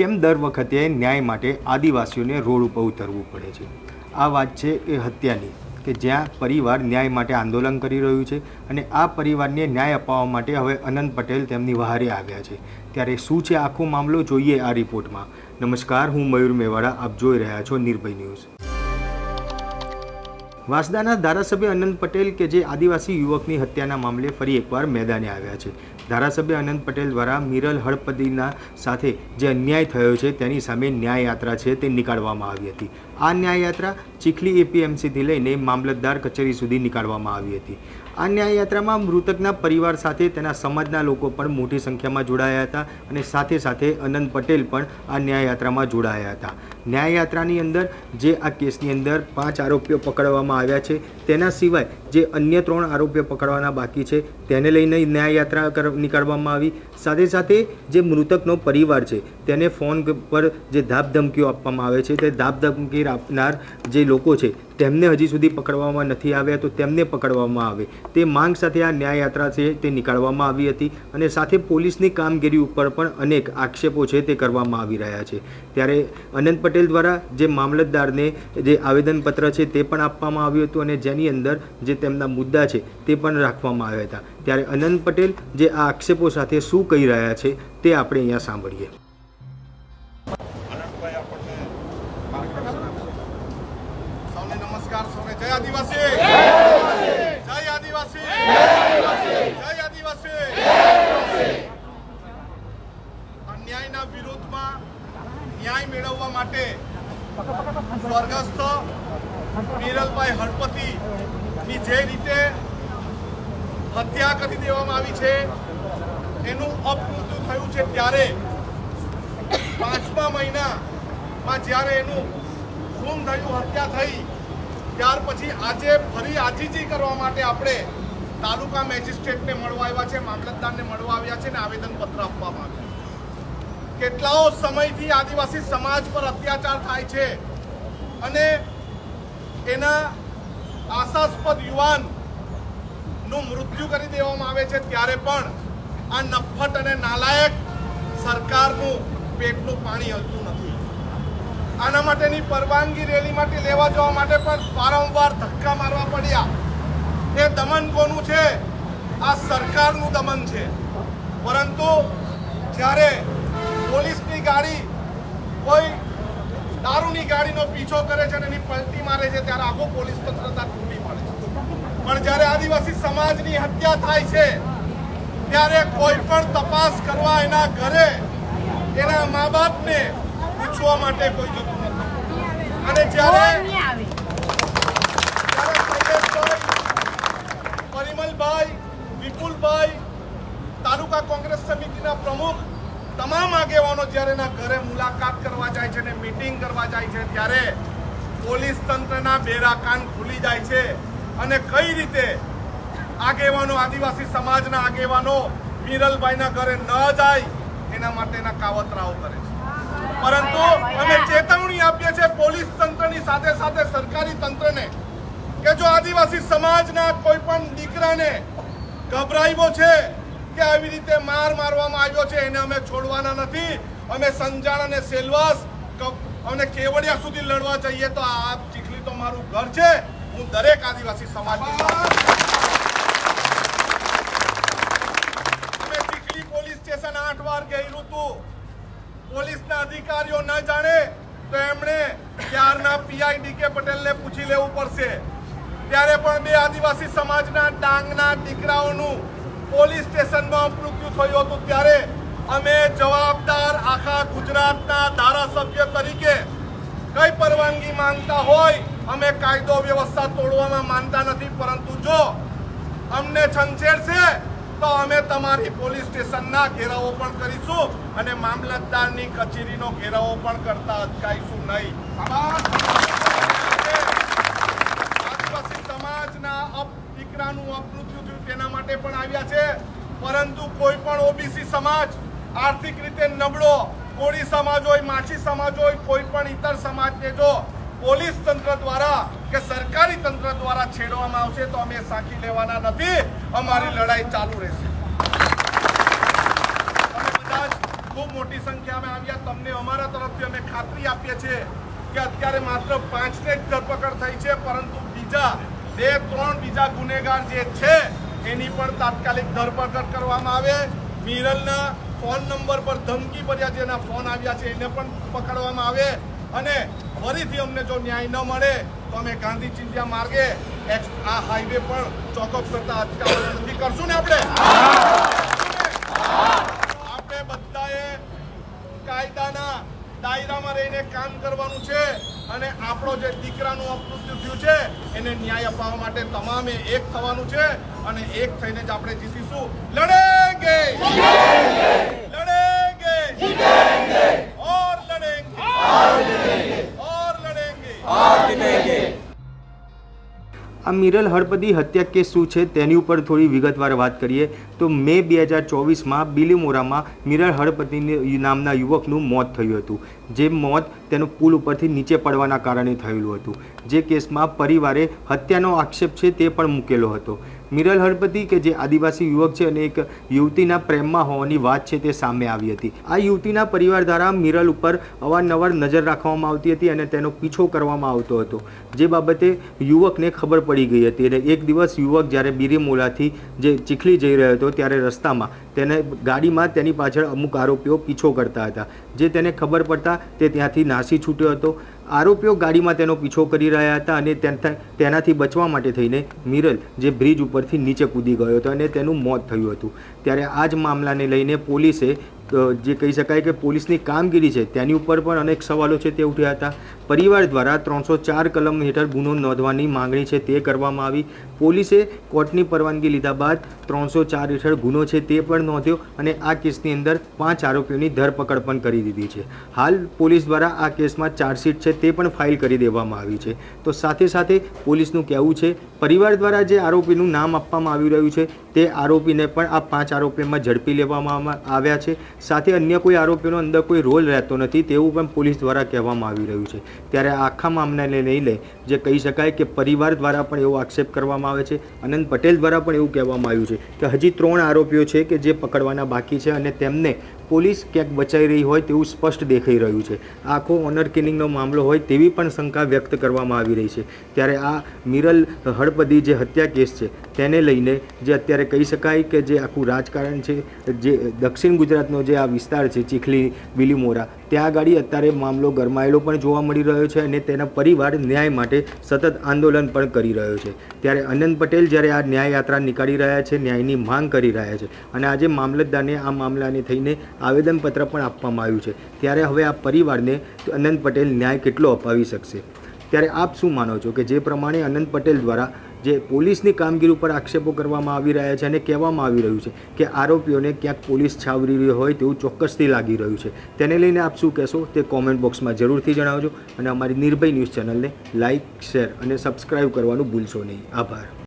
કેમ દર વખતે ન્યાય માટે આદિવાસીઓને રોડ ઉપર ઉતરવું પડે છે? આ વાત છે એ હત્યાની, કે જ્યાં પરિવાર ન્યાય માટે આંદોલન કરી રહ્યું છે અને આ પરિવારને ન્યાય અપાવવા માટે હવે અનંત પટેલ તેમની વહારે આવ્યા છે. ત્યારે શું છે આખો મામલો? જોઈએ આ રિપોર્ટમાં. નમસ્કાર, હું મયુર મેવાડા, આપ જોઈ રહ્યા છો નિર્ભય ન્યૂઝ. વાસદાના ધારાસભ્ય અનંત પટેલ કે જે આદિવાસી યુવકની હત્યાના મામલે ફરી એકવાર મેદાને આવ્યા છે. ધારાસભ્ય અનંત પટેલ દ્વારા મિરલ હળપદીના સાથે જે અન્યાય થયો છે તેની સામે ન્યાય યાત્રા છે તે નીકાળવામાં આવી હતી. આ ન્યાયયાત્રા ચીખલી એપીએમસીથી લઈને મામલતદાર કચેરી સુધી નીકાળવામાં આવી હતી. આ ન્યાય યાત્રામાં મૃતકના પરિવાર સાથે તેના સમાજના લોકો પણ મોટી સંખ્યામાં જોડાયા હતા અને સાથે સાથે અનંત પટેલ પણ આ ન્યાયયાત્રામાં જોડાયા હતા. ન્યાય યાત્રાની અંદર જે આ કેસની અંદર પાંચ આરોપીઓ પકડવામાં આવ્યા છે, તેના સિવાય જે અન્ય ત્રણ આરોપીઓ પકડવાના બાકી છે, તેને લઈને ન્યાયયાત્રા નીકાળવામાં આવી. સાથે સાથે જે મૃતકનો પરિવાર છે, તેને ફોન પર જે ધાપધમકીઓ આપવામાં આવે છે, તે ધાપધમકી આપનાર જે લોકો છે તેમને હજી સુધી પકડવામાં નથી આવ્યા તો તેમને પકડવામાં આવે. તે માંગ સાથે આ ન્યાય યાત્રા છે તે નીકાળવામાં આવી હતી અને સાથે પોલીસની કામગીરી ઉપર પણ અનેક આક્ષેપો છે તે કરવામાં આવી રહ્યા છે. ત્યારે અનંત પટેલ દ્વારા જે મામલતદારને જે આવેદનપત્ર છે તે પણ આપવામાં આવ્યું હતું અને જેની અંદર જે તેમના મુદ્દા છે તે પણ રાખવામાં આવ્યા હતા. ત્યારે અનંત પટેલ જે આ આક્ષેપો સાથે શું કહી રહ્યા છે તે આપણે અહીંયા સાંભળીએ. સૌને નમસ્કાર સૌને જય આદિવાસી! જય આદિવાસી! જય આદિવાસી! અન્યાયના વિરોધમાં ન્યાય મેળવવા માટે સ્વર્ગસ્થ વિરલભાઈ હળપતિ ની જે રીતે હત્યા કરી દેવામાં આવી છે, એનું અપમૃત્યુ થયું છે ત્યારે પાંચમા મહિનામાં જ્યારે એનું ખૂન થયું, હત્યા થઈ ત્યાર પછી આજે ફરી આજીજી કરવા માટે આપણે તાલુકા મેજિસ્ટ્રેટને મળવા આવ્યા છે, મામલતદારને મળવા આવ્યા છે ને આવેદનપત્ર આપવામાં આવ્યું કેટલાઓ સમયથી આદિવાસી સમાજ પર અત્યાચાર થાય છે અને એના આશાસ્પદ યુવાનનું મૃત્યુ કરી દેવામાં આવે છે, ત્યારે પણ આ નફ્ફટ અને નાલાયક સરકારનું પેટનું પાણી હલતું નથી. આના માટેની પરવાનગી રેલી માટે લેવા જવા માટે પણ વારંવાર ધક્કા મારવા પડ્યા. એ દમન કોનું છે? આ સરકારનું દમન છે. પરંતુ જ્યારે પોલીસની ગાડી કોઈ દારૂની ગાડીનો પીછો કરે છે અને એની પલટી મારે છે, ત્યારે આખો પોલીસ તંત્રતા તૂટી પડે છે. પણ જ્યારે આદિવાસી સમાજની હત્યા થાય છે, ત્યારે કોઈ પણ તપાસ કરવા એના ઘરે એના મા બાપને પૂછવા માટે કોઈ જતું નથી. અને જ્યારે પરિમલભાઈ વિપુલભાઈ તાલુકા કોંગ્રેસ સમિતિના પ્રમુખ તમામ આગેવાનો જ્યારે એના ઘરે મુલાકાત કરવા જાય છે અને મીટિંગ કરવા જાય છે ત્યારે પોલીસ તંત્રના બેરા કાન ખુલી જાય છે. અને કઈ રીતે આગેવાનો આદિવાસી સમાજના આગેવાનો વિરલભાઈના ઘરે ન જાય એના માટેના કાવતરાઓ કરે છે. પરંતુ અમે ચેતવણી આપીએ છીએ પોલીસ તંત્રની સાથે સાથે સરકારી તંત્રને કે જો આદિવાસી સમાજના કોઈ પણ દીકરાને ગભરાયો છે કે આવી રીતે માર મારવામાં આવ્યો છે, એને અમે છોડવાના નથી. અમે સંજાણ અને સેલવાસ અને કેવડિયા સુધી લડવા જઈએ તો આ ચીખલી તો મારું ઘર છે. હું દરેક આદિવાસી સમાજની ચીખલી પોલીસ સ્ટેશન આઠ વાર ગયેલું હતું પોલીસના અધિકારીઓ ન જાણે તો એમણે ત્યારના પીઆઈ ડીકે પટેલને પૂછી લેવું પડશે. ત્યારે પણ બે આદિવાસી સમાજના ડાંગના દીકરાઓનું પોલીસ સ્ટેશનમાં મૃત્યુ થયું હતું. ત્યારે અમે જવાબદાર આખા ગુજરાતના ધારાસભ્ય તરીકે કઈ પરવાનગી માંગતા હોય, અમે કાયદો વ્યવસ્થા તોડવામાં માનતા નથી. પરંતુ જો અમને છંછેડશે તો અમે તમારી પોલીસ સ્ટેશનના ઘેરાવો પણ કરીશું. અને મામલતદારની કચેરીનો ઘેરાવો પણ કરતા અટકાઈશું નહીં. આદિવાસી સમાજના અપ દીકરાનું અપમૃત્યુ થયું તેના માટે પણ આવ્યા છે. પરંતુ કોઈ ઓબીસી સમાજ આર્થિક રીતે નબળો, કોળી સમાજ હોય, માછી સમાજ હોય, કોઈ પણ ઇતર સમાજને જો પોલીસ તંત્ર દ્વારા કે સરકારી તંત્ર દ્વારા છેડવામાં આવશે તો અમે સાંખી લેવાના નથી. અમારી લડાઈ ચાલુ રહેશે. ખૂબ મોટી સંખ્યામાં આવ્યા. તમને અમારા તરફથી અમે ખાતરી આપીએ છીએ કે અત્યારે માત્ર પાંચને જ ધરપકડ થઈ છે, પરંતુ બીજા બે, ત્રણ બીજા ગુનેગાર જે છે, એની પણ તાત્કાલિક ધરપકડ કરવામાં આવે. મિરલના ફોન નંબર પર ધમકી ભર્યા જેના ફોન આવ્યા છે, એને પણ પકડવામાં આવે. અને ફરીથી અમને જો ન્યાય ન મળે, તો અમે ગાંધી ચિંધ્યા માર્ગે આ હાઈવે પણ ચોકઅપ કરતા અટકાવવા નથી કરશું ને આપણે? કાયદાના દાયરામાં રહીને કામ કરવાનું છે અને આપણો જે દીકરાનું અપમૃત્યુ થયું છે, એને ન્યાય અપાવવા માટે તમામે એક થવાનું છે અને એક થઈને જ આપણે જીતીશું. લડેંગે! લડેંગે! આ મિરલ હળપદી હત્યા કેસ શું છે તેની ઉપર થોડી વિગતવાર વાત કરીએ તો મે બે હજાર ચોવીસમાં બિલીમોરામાં મિરલ હળપતિ નામના યુવકનું મોત થયું હતું. જે મોત તેનું પુલ ઉપરથી નીચે પડવાના કારણે થયેલું હતું. જે કેસમાં પરિવારે હત્યાનો આક્ષેપ છે તે પણ મૂકેલો હતો. મિરલ હળપતિ કે જે આદિવાસી યુવક છે અને એક યુવતીના પ્રેમમાં હોવાની વાત છે તે સામે આવી હતી. આ યુવતીના પરિવાર દ્વારા મિરલ ઉપર અવારનવાર નજર રાખવામાં આવતી હતી અને તેનો પીછો કરવામાં આવતો હતો. જે બાબતે યુવકને ખબર પડી ગઈ હતી અને એક દિવસ યુવક જ્યારે બિરીમોલાથી જે ચીખલી જઈ રહ્યો હતો ત્યારે રસ્તામાં તેને ગાડીમાં તેની પાછળ અમુક આરોપીઓ પીછો કરતા હતા. જે તેને ખબર પડતા તે ત્યાંથી નાસી છૂટ્યો હતો. આરોપીઓ ગાડીમાં તેનો પીછો કરી રહ્યા હતા અને તેના- તેનાથી બચવા માટે થઈને મિરલ જે બ્રિજ ઉપરથી નીચે કૂદી ગયો હતો અને તેનું મોત થયું હતું. ત્યારે આ જ મામલાને લઈને પોલીસે જે કહી શકાય કે પોલીસની કામગીરી છે, તેની ઉપર પણ અનેક સવાલો છે તે ઉઠ્યા હતા. પરિવાર દ્વારા ત્રણસો ચાર કલમ હેઠળ ગુનો નોંધવાની માંગણી છે તે કરવામાં આવી. પોલીસે કોર્ટની પરવાનગી લીધા બાદ ત્રણસો ચાર હેઠળ ગુનો છે તે પણ નોંધ્યો અને આ કેસની અંદર પાંચ આરોપીઓની ધરપકડ પણ કરી દીધી છે. હાલ પોલીસ દ્વારા આ કેસમાં ચાર્જશીટ છે તે પણ ફાઇલ કરી દેવામાં આવી છે. તો સાથે સાથે પોલીસનું કહેવું છે, પરિવાર દ્વારા જે આરોપીનું નામ આપવામાં આવી રહ્યું છે, તે આરોપીને પણ આ પાંચ આરોપીમાં ઝડપી લેવામાં આવ્યા છે. સાથે અન્ય કોઈ આરોપીનો અંદર કોઈ રોલ રહેતો નથી તેવું પણ પોલીસ દ્વારા કહેવામાં આવી રહ્યું છે. ત્યારે આખા મામલાને લઈને જે કહી શકાય કે પરિવાર દ્વારા પણ એવો આક્ષેપ કરવામાં આવે છે. અનંત પટેલ દ્વારા પણ એવું કહેવામાં આવ્યું છે કે હજી ત્રણ આરોપીઓ છે કે જે પકડવાના બાકી છે અને તેમને પોલીસ ક્યાંક બચાવી રહી હોય તેવું સ્પષ્ટ દેખાઈ રહ્યું છે. આખો ઓનર કિલિંગનો મામલો હોય તેવી પણ શંકા વ્યક્ત કરવામાં આવી રહી છે. ત્યારે આ મિરલ હળપદી જે હત્યા કેસ છે, તેને લઈને જે અત્યારે કહી શકાય કે જે આખું રાજકારણ છે, જે દક્ષિણ ગુજરાતનો જે આ વિસ્તાર છે, ચીખલી, બિલીમોરા, ત્યાં આગળ અત્યારે મામલો ગરમાયેલો પણ જોવા મળી રહ્યો છે અને તેના પરિવાર ન્યાય માટે સતત આંદોલન પણ કરી રહ્યો છે. ત્યારે અનંત પટેલ જ્યારે આ ન્યાય યાત્રા નીકાળી રહ્યા છે, ન્યાયની માંગ કરી રહ્યા છે. અને આજે મામલતદારને આ મામલાને થઈને આવેદનપત્ર પણ આપવામાં આવ્યું છે. ત્યારે હવે આ પરિવારને અનંત પટેલ ન્યાય કેટલો અપાવી શકશે? ત્યારે આપ શું માનો છો કે જે પ્રમાણે અનંત પટેલ દ્વારા જે પોલીસની કામગીરી ઉપર આક્ષેપો કરવામાં આવી રહ્યા છે અને કહેવામાં આવી રહ્યું છે કે આરોપીઓને ક્યાંક પોલીસ છાવરી રહી હોય તેવું ચોક્કસથી લાગી રહ્યું છે, તેને લઈને આપ શું કહેશો? તે કોમેન્ટ બોક્સમાં જરૂરથી જણાવજો અને અમારી નિર્ભય ન્યૂઝ ચેનલને લાઇક શેર અને સબસ્ક્રાઇબ કરવાનું ભૂલશો નહીં. આભાર.